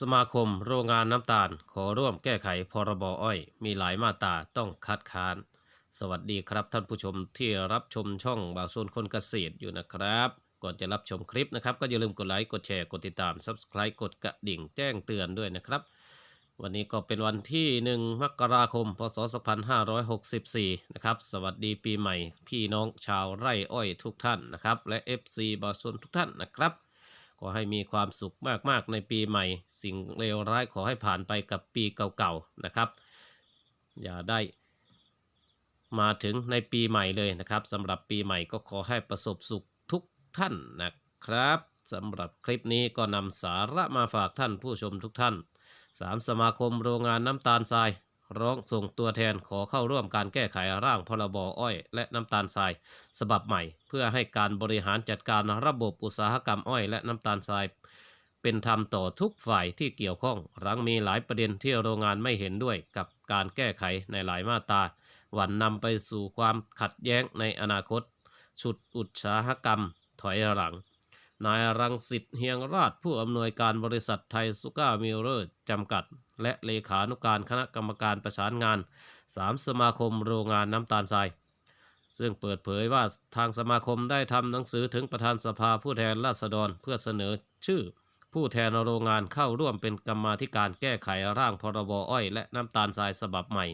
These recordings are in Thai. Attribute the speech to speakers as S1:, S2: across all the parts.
S1: สมาคมโรงงานน้ำตาลขอร่วมแก้ไขพรบอ้อย มีหลายมาตราต้องคัดค้าน สวัสดีครับท่านผู้ชมที่รับชมช่องบ่าวโซนคนเกษตรอยู่นะครับ ก่อนจะรับชมคลิปนะครับ ก็อย่าลืมกดไลค์กดแชร์กดติดตาม Subscribe กดกระดิ่งแจ้งเตือนด้วยนะครับ วันนี้ก็เป็นวันที่ 1 มกราคม พศ 2564 นะครับ สวัสดีปีใหม่ พี่น้องชาวไร่อ้อยทุกท่านนะครับ และ FC บาซนทุกท่านนะครับ ขอให้มีความสุขมากๆในปีใหม่ สิ่งเลวร้ายขอให้ผ่านไปกับปีเก่าๆนะครับ อย่าได้มาถึงในปีใหม่เลยนะครับสำหรับปีใหม่ก็ขอให้ประสบสุขทุกท่านนะครับสำหรับคลิปนี้ก็นำสาระมาฝากท่านผู้ชมทุกท่านสามสมาคมโรงงานน้ำตาลทราย ร้องส่งตัวแทนขอเข้าร่วมการแก้ไขร่างพรบอ้อย และน้ำตาลทรายฉบับใหม่ เพื่อให้การบริหารจัดการระบบอุตสาหกรรมอ้อยและน้ำตาลทรายเป็นธรรมต่อทุกฝ่ายที่เกี่ยวข้องหลังมีหลายประเด็นที่โรงงานไม่เห็นด้วยกับการแก้ไขในหลายมาตราหวันนำไปสู่ความขัดแย้งในอนาคตชุดอุตสาหกรรมถอยหลัง นายรังสิตเฮียงราชผู้อำนวยการบริษัทไทยสุก้ามิลเลอร์จำกัด และเลขานุการคณะกรรมการประสานงาน 3 สมาคมโรงงานน้ำตาลทราย ซึ่งเปิดเผยว่าทางสมาคมได้ทำหนังสือถึงประธานสภาผู้แทนราษฎรเพื่อเสนอชื่อ ผู้แทนโรงงานเข้าร่วมเป็นกรรมาธิการแก้ไขร่างพรบอ้อย และน้ำตาลทรายฉบับใหม่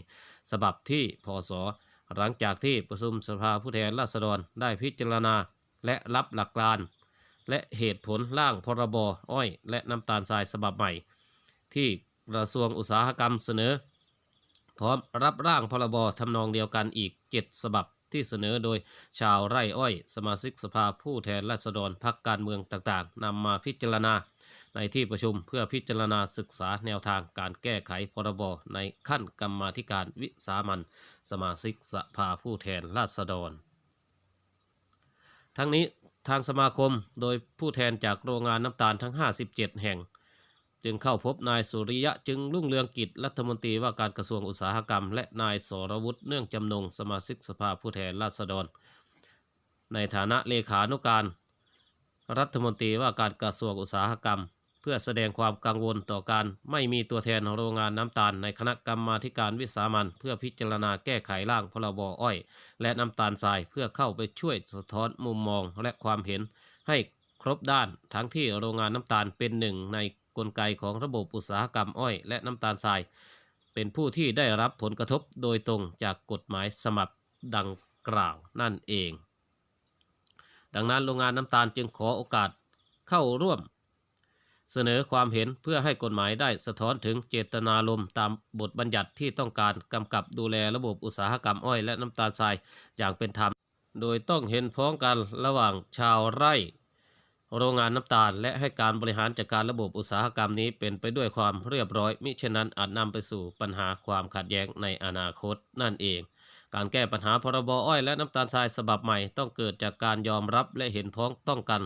S1: ฉบับที่พศหลังจากที่ประชุมสภาผู้แทนราษฎรได้พิจารณาและรับหลักการ และเหตุผลร่างพรบอ้อยและน้ำตาลทรายฉบับใหม่ ที่กระทรวงอุตสาหกรรมเสนอ พร้อมรับร่างพรบทำนองเดียวกันอีก 7 ฉบับที่เสนอโดยชาวไร่อ้อย สมาชิกสภาผู้แทนราษฎรพักการเมืองต่างๆนำมาพิจารณาในที่ประชุมเพื่อพิจารณาศึกษาแนวทางการแก้ไขพรบในขั้นกรรมาธิการวิสามันสมาชิกสภาผู้แทนราษฎร ทั้งนี้ ทางสมาคมโดยผู้แทนจากโรงงานน้ำตาลทั้ง 57 แห่ง จึงเข้าพบนายสุริยะจึงรุ่งเรืองกิจรัฐมนตรีว่าการกระทรวงอุตสาหกรรม และนายสรวุฒิเนื่องจำนงสมาชิกสภาผู้แทนราษฎร ในฐานะเลขานุการ รัฐมนตรีว่าการกระทรวงอุตสาหกรรม เพื่อแสดงความกังวลต่อการไม่มีตัวแทนโรงงานน้ำตาลในคณะกรรมาการวิสามันเพื่อพิจารณาแก้ไขร่างพรบอ้อย และน้ำตาลทรายเพื่อเข้าไปช่วยสะท้อนมุมมองและความเห็น ให้ครบด้านทั้งที่โรงงานน้ำตาลเป็นหนึ่งในกลไกของระบบอุตสาหกรรมอ้อย และน้ำตาลทราย เป็นผู้ที่ได้รับผลกระทบโดยตรงจากกฎหมายสมับดังกล่าวนั่นเอง ดังนั้นโรงงานน้ำตาลจึงขอโอกาสเข้าร่วม เสนอความเห็นเพื่อให้กฎหมายได้สะท้อนถึงเจตนารมณ์ตามบทบัญญัติที่ต้องการกำกับดูแลระบบอุตสาหกรรมอ้อยและน้ำตาลทรายอย่างเป็นธรรม โดยต้องเห็นพ้องกันระหว่างชาวไร่ โรงงานน้ำตาล และให้การบริหารจัดการระบบอุตสาหกรรมนี้เป็นไปด้วยความเรียบร้อย มิฉะนั้นอาจนำไปสู่ปัญหาความขัดแย้งในอนาคตนั่นเองการแก้ปัญหาพรบอ้อยและน้ำตาลทรายฉบับใหม่ต้องเกิดจากการยอมรับและเห็นพ้องต้องกัน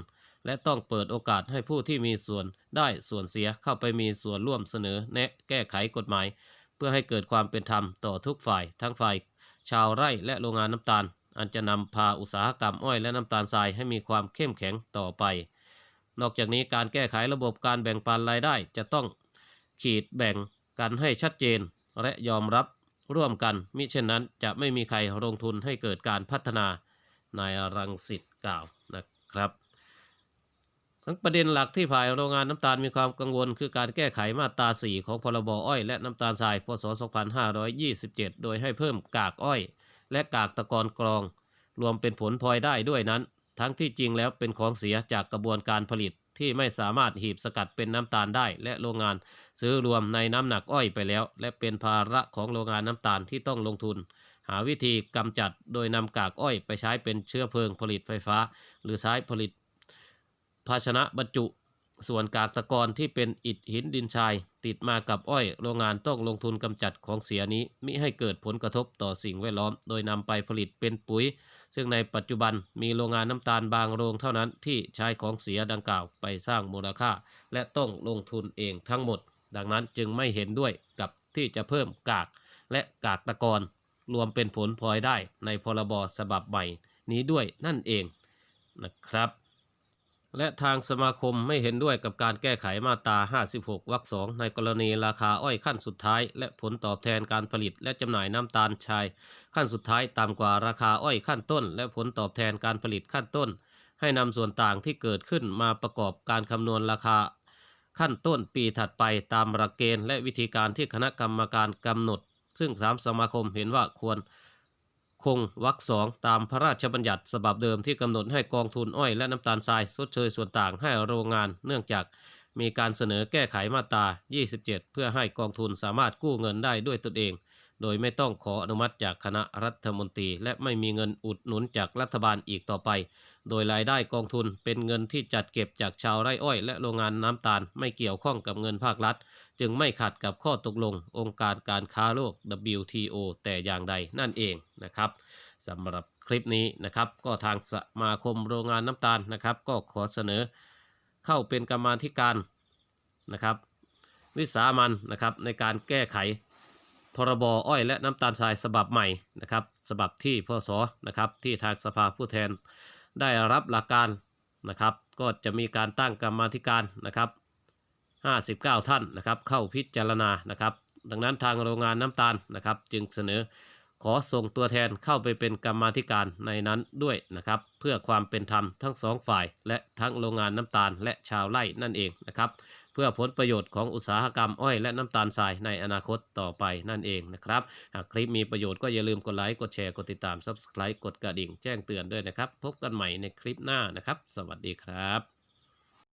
S1: และต้องเปิดโอกาสให้ผู้ที่มีส่วนได้ส่วนเสียเข้าไปมีส่วนร่วมเสนอแนะแก้ไขกฎหมาย เพื่อให้เกิดความเป็นธรรมต่อทุกฝ่ายทั้งฝ่าย ชาวไร่และโรงงานน้ำตาล อันจะนำพาอุตสาหกรรมอ้อยและน้ำตาลทรายให้มีความเข้มแข็งต่อไป นอกจากนี้การแก้ไขระบบการแบ่งปันรายได้จะต้องขีดแบ่งกันให้ชัดเจน และยอมรับร่วมกันมิเช่นนั้นจะไม่มีใครลงทุนให้เกิดการพัฒนานายรังสิตกล่าวนะครับ ทั้งประเด็นหลักที่ภายโรงงานน้ำตาลมีความกังวล คือการแก้ไขมาตรา 4 ของพรบอ้อย และน้ำตาลทราย พศ 2527 โดยให้เพิ่มกากอ้อย และกากตะกอนกรอง รวมเป็นผลพลอยได้ด้วยนั้น ทั้งที่จริงแล้วเป็นของเสียจากกระบวนการผลิตที่ไม่สามารถหีบสกัดเป็นน้ำตาลได้ และโรงงานซื้อรวมในน้ำหนักอ้อยไปแล้ว และเป็นภาระของโรงงานน้ำตาลที่ต้องลงทุน หาวิธีกำจัดโดยนำกากอ้อยไปใช้เป็นเชื้อเพลิงผลิตไฟฟ้า หรือใช้ผลิต ภาชนะบรรจุ ส่วนกากตะกอนที่เป็นอิฐหินดินทราย ติดมากับอ้อยโรงงานต้องลงทุนกำจัดของเสียนี้มิให้เกิดผลกระทบต่อสิ่งแวดล้อม โดยนำไปผลิตเป็นปุ๋ย ซึ่งในปัจจุบันมีโรงงานน้ำตาลบางโรงเท่านั้นที่ใช้ของเสียดังกล่าวไปสร้างมูลค่า และต้องลงทุนเองทั้งหมด ดังนั้นจึงไม่เห็นด้วยกับที่จะเพิ่มกากและกากตะกอนรวมเป็นผลพลอยได้ในพรบฉบับใหม่นี้ด้วยนั่นเองนะครับ และทางสมาคมไม่เห็นด้วยกับการแก้ไขมาตรา 56 วรรคสองในกรณีราคาอ้อยขั้นสุดท้าย และผลตอบแทนการผลิต และจำหน่ายน้ำตาลชาย ขั้นสุดท้ายต่ำกว่าราคาอ้อยขั้นต้น และผลตอบแทนการผลิตขั้นต้น ให้นำส่วนต่างที่เกิดขึ้นมาประกอบการคำนวณราคา ขั้นต้นปีถัดไปตามหลักเกณฑ์และวิธีการที่คณะกรรมการกำหนด ซึ่งสามสมาคมเห็นว่าควร คงวรรคสองตามพระราชบัญญัติฉบับเดิมที่กำหนดให้กองทุนอ้อยและน้ำตาลทรายชดเชยส่วนต่างให้โรงงาน เนื่องจากมีการเสนอแก้ไขมาตรา 27 เพื่อให้กองทุนสามารถกู้เงินได้ด้วยตนเอง โดยไม่ต้องขออนุมัติจากคณะรัฐมนตรี และไม่มีเงินอุดหนุนจากรัฐบาลอีกต่อไป โดยรายได้กองทุนเป็นเงินที่จัดเก็บจากชาวไร่อ้อย และโรงงานน้ำตาลไม่เกี่ยวข้องกับเงินภาครัฐ จึงไม่ขัดกับข้อตกลง องค์การการค้าโลก WTO แต่อย่างใดนั่นเองนะครับสำหรับคลิปนี้นะครับ ก็ทางสมาคมโรงงานน้ำตาลนะครับ ก็ขอเสนอเข้าเป็นกรรมาธิการนะครับ วิสามันนะครับในการแก้ไขพรบอ้อยและน้ำตาลทรายฉบับใหม่นะครับฉบับที่พศนะครับที่ทางสภาผู้แทนได้รับหลักการนะครับ ก็จะมีการตั้งกรรมาธิการนะครับ 59 ท่านนะครับเข้าพิจารณานะครับดังนั้นทางโรงงานน้ำตาลนะครับ จึงเสนอขอส่งตัวแทนเข้าไปเป็นกรรมาธิการในนั้นด้วยนะครับ เพื่อความเป็นธรรมทั้งสองฝ่าย และทั้งโรงงานน้ำตาลและชาวไร่นั่นเองนะครับ เพื่อผลประโยชน์ของอุตสาหกรรมอ้อยและน้ำตาลทรายในอนาคตต่อไปนั่นเองนะครับหากคลิปมีประโยชน์ก็อย่าลืมกดไลค์กดแชร์กดติดตาม Subscribe กดกระดิ่งแจ้งเตือนด้วยนะครับ พบกันใหม่ในคลิปหน้านะครับ สวัสดีครับ